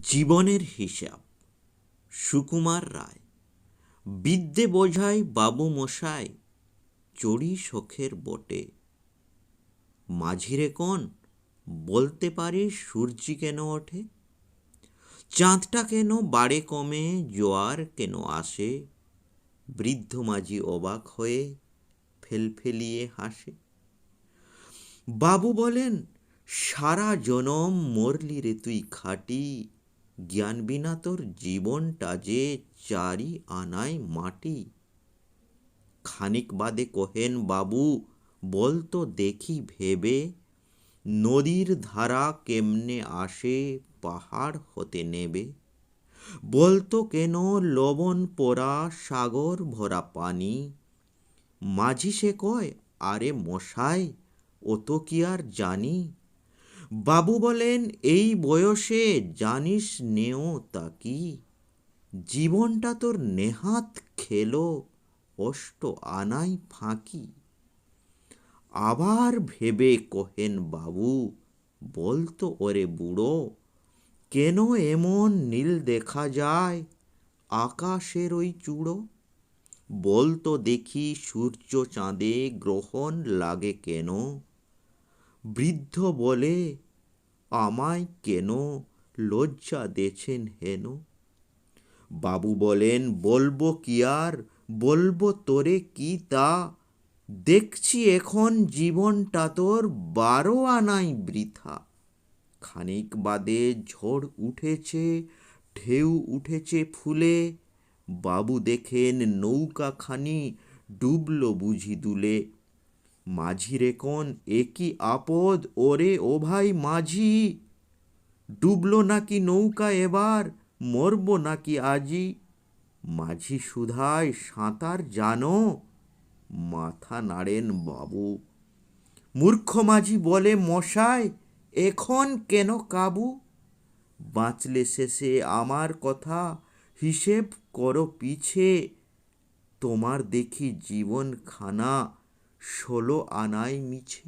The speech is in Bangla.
জীবনের হিসাব। সুকুমার রায়, বিদ্যে বোঝাই বাবু মশাই, চড়ি শখের বটে। মাঝিরে কোন, বলতে পারিস সূর্যি কেন ওঠে? চাঁদটা কেন বাড়ে কমে, জোয়ার কেন আসে? বৃদ্ধ মাঝি অবাক হয়ে ফেলফেলিয়ে হাসে। বাবু বলেন, সারা জনম মরলি রে তুই খাটি জ্ঞান বিনা তোর জীবনটা যে চারি আনায় মাটি। খানিক বাদে কহেন, বাবু বলতো দেখি ভেবে, নদীর ধারা কেমনে আসে, পাহাড় হতে নেবে। বলতো কেন লবণ পোড়া সাগর ভরা পানি। মাঝি সে কয়, আরে মশাই, ও তো কি আর জানি? বাবু বলেন, এই বয়সে জানিস নেও তা কি? জীবনটা তোর নেহাত খেলো, অষ্ট আনাই ফাঁকি। আবার ভেবে কহেন বাবু বলতো ওরে বুড়ো, কেন এমন নীল দেখা যায় আকাশের ওই চূড়ো? বলতো দেখি সূর্য চাঁদে গ্রহণ লাগে কেন? বৃদ্ধ বলে, আমায় কেন লজ্জা দেছেন হেন? বাবু বলেন, বলব কি আর? বলব তোরে কি তা? দেখছি এখন জীবনটা তোর বারো আনাই বৃথা। খানিক বাদে ঝড় উঠেছে, ঢেউ উঠেছে ফুলে। বাবু দেখেন নৌকাখানি ডুবলো বুঝি দুলে। মাঝি রে কোন? একই আপদ? ওরে ও ভাই মাঝি। ডুবলো নাকি নৌকা এবার? মরবো নাকি আজি? মাঝি সুধায় সাঁতার জানো? মাথা নাড়েন বাবু। মূর্খ মাঝি বলে মশাই এখন কেন কাবু? বাঁচলে শেষে আমার কথা, হিসেব করো পিছে। তোমার দেখি জীবন খানা ষোলো আনায় মিছে।